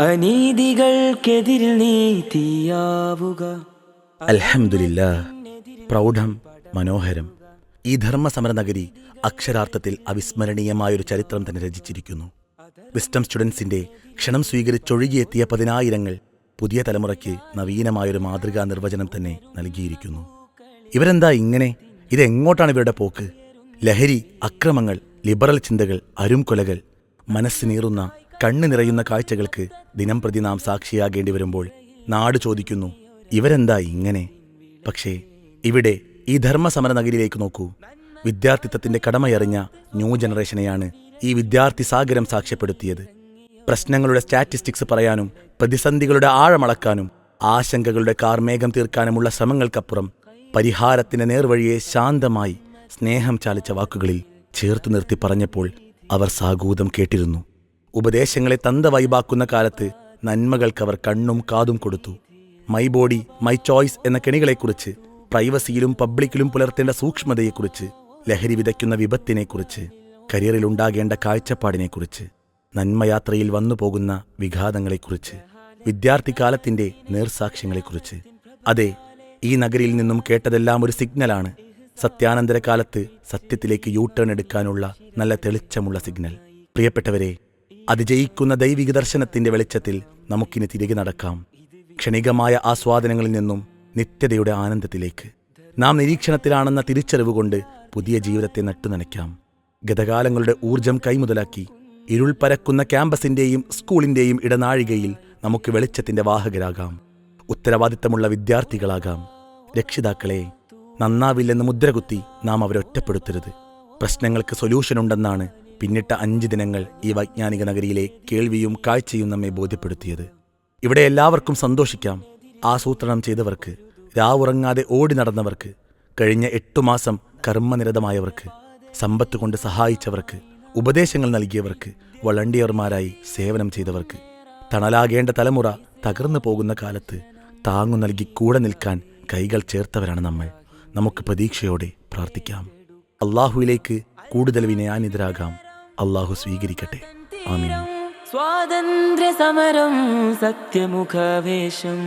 അനീതികൾക്കെതിരിൽ നീതിയാവുക. അൽഹംദുലില്ലാ പ്രൗഢം മനോഹരം. ഈ ധർമ്മസമര നഗരി അക്ഷരാർത്ഥത്തിൽ അവിസ്മരണീയമായൊരു ചരിത്രം തന്നെ രചിച്ചിരിക്കുന്നു. വിസ്റ്റം സ്റ്റുഡൻസിന്റെ ക്ഷണം സ്വീകരിച്ചൊഴുകിയെത്തിയ പതിനായിരങ്ങൾ പുതിയ തലമുറയ്ക്ക് നവീനമായൊരു മാതൃകാ നിർവചനം തന്നെ നൽകിയിരിക്കുന്നു. ഇവരെന്താ ഇങ്ങനെ? ഇതെങ്ങോട്ടാണ് ഇവരുടെ പോക്ക്? ലഹരി അക്രമങ്ങൾ ലിബറൽ ചിന്തകൾ അരുംകൊലകൾ മനസ്സിനീറുന്ന കണ്ണു നിറയുന്ന കാഴ്ചകൾക്ക് ദിനം പ്രതി നാം സാക്ഷിയാകേണ്ടി വരുമ്പോൾ നാട് ചോദിക്കുന്നു ഇവരെന്താ ഇങ്ങനെ? പക്ഷേ ഇവിടെ ഈ ധർമ്മസമര നഗരിയിലേക്ക് നോക്കൂ. വിദ്യാർത്ഥിത്വത്തിന്റെ കടമയറിഞ്ഞ ന്യൂ ജനറേഷനെയാണ് ഈ വിദ്യാർത്ഥി സാഗരം സാക്ഷ്യപ്പെടുത്തിയത്. പ്രശ്നങ്ങളുടെ സ്റ്റാറ്റിസ്റ്റിക്സ് പറയാനും പ്രതിസന്ധികളുടെ ആഴമളക്കാനും ആശങ്കകളുടെ കാർമേഘം തീർക്കാനുമുള്ള ശ്രമങ്ങൾക്കപ്പുറം പരിഹാരത്തിന്റെ നേർവഴിയെ ശാന്തമായി സ്നേഹം ചാലിച്ച വാക്കുകളിൽ ചേർത്തു നിർത്തി പറഞ്ഞപ്പോൾ അവർ സാഗൂതം കേട്ടിരുന്നു. ഉപദേശങ്ങളെ തന്ത വൈബാക്കുന്ന കാലത്ത് അവർ കണ്ണും കാതും കൊടുത്തു. മൈ ബോഡി മൈ ചോയ്സ് എന്ന കെണികളെക്കുറിച്ച് പ്രൈവസിയിലും പബ്ലിക്കിലും പുലർത്തേണ്ട സൂക്ഷ്മതയെക്കുറിച്ച് ലഹരി വിതയ്ക്കുന്ന വിപത്തിനെക്കുറിച്ച് കരിയറിലുണ്ടാകേണ്ട കാഴ്ചപ്പാടിനെക്കുറിച്ച് നന്മയാത്രയിൽ വന്നു പോകുന്ന വിഘാതങ്ങളെക്കുറിച്ച് വിദ്യാർത്ഥിക്കാലത്തിന്റെ നേർസാക്ഷ്യങ്ങളെക്കുറിച്ച്. അതെ ഈ നഗരിയിൽ നിന്നും കേട്ടതെല്ലാം ഒരു സിഗ്നലാണ്. സത്യാനന്തര കാലത്ത് സത്യത്തിലേക്ക് യൂ ടേൺ എടുക്കാനുള്ള നല്ല തെളിച്ചമുള്ള സിഗ്നൽ. പ്രിയപ്പെട്ടവരെ അതിജയിക്കുന്ന ദൈവിക ദർശനത്തിന്റെ വെളിച്ചത്തിൽ നമുക്കിനി തിരികെ നടക്കാം. ക്ഷണികമായ ആസ്വാദനങ്ങളിൽ നിന്നും നിത്യതയുടെ ആനന്ദത്തിലേക്ക്. നാം നിരീക്ഷണത്തിലാണെന്ന തിരിച്ചറിവ് കൊണ്ട് പുതിയ ജീവിതത്തെ നട്ടുനനയ്ക്കാം ഗതകാലങ്ങളുടെ ഊർജം കൈമുതലാക്കി ഇരുൾ പരക്കുന്ന ക്യാമ്പസിന്റെയും സ്കൂളിന്റെയും ഇടനാഴികയിൽ നമുക്ക് വെളിച്ചത്തിന്റെ വാഹകരാകാം. ഉത്തരവാദിത്തമുള്ള വിദ്യാർത്ഥികളാകാം. രക്ഷിതാക്കളെ നന്നാവില്ലെന്ന് മുദ്രകുത്തി നാം അവരെ ഒറ്റപ്പെടുത്തരുത്. പ്രശ്നങ്ങൾക്ക് സൊല്യൂഷൻ ഉണ്ടെന്നാണ് പിന്നിട്ട അഞ്ച് ദിനങ്ങൾ ഈ വൈജ്ഞാനിക നഗരിയിലെ കേൾവിയും കാഴ്ചയും നമ്മെ ബോധ്യപ്പെടുത്തിയത്. ഇവിടെ എല്ലാവർക്കും സന്തോഷിക്കാം. ആസൂത്രണം ചെയ്തവർക്ക് രാവുറങ്ങാതെ ഓടി നടന്നവർക്ക് കഴിഞ്ഞ എട്ടു മാസം കർമ്മനിരതമായവർക്ക് സമ്പത്ത് കൊണ്ട് സഹായിച്ചവർക്ക് ഉപദേശങ്ങൾ നൽകിയവർക്ക് വളണ്ടിയർമാരായി സേവനം ചെയ്തവർക്ക് തണലാകേണ്ട തലമുറ തകർന്നു പോകുന്ന കാലത്ത് താങ്ങു നൽകി കൂടെ നിൽക്കാൻ കൈകൾ ചേർത്തവരാണ് നമ്മൾ. നമുക്ക് പ്രതീക്ഷയോടെ പ്രാർത്ഥിക്കാം. അള്ളാഹുവിലേക്ക് കൂടുതൽ വിനയാനിതരാകാം. അള്ളാഹു സ്വീകരിക്കട്ടെ. ആമീൻ. സ്വാതന്ത്ര്യ സമരം സത്യമുഖവേശം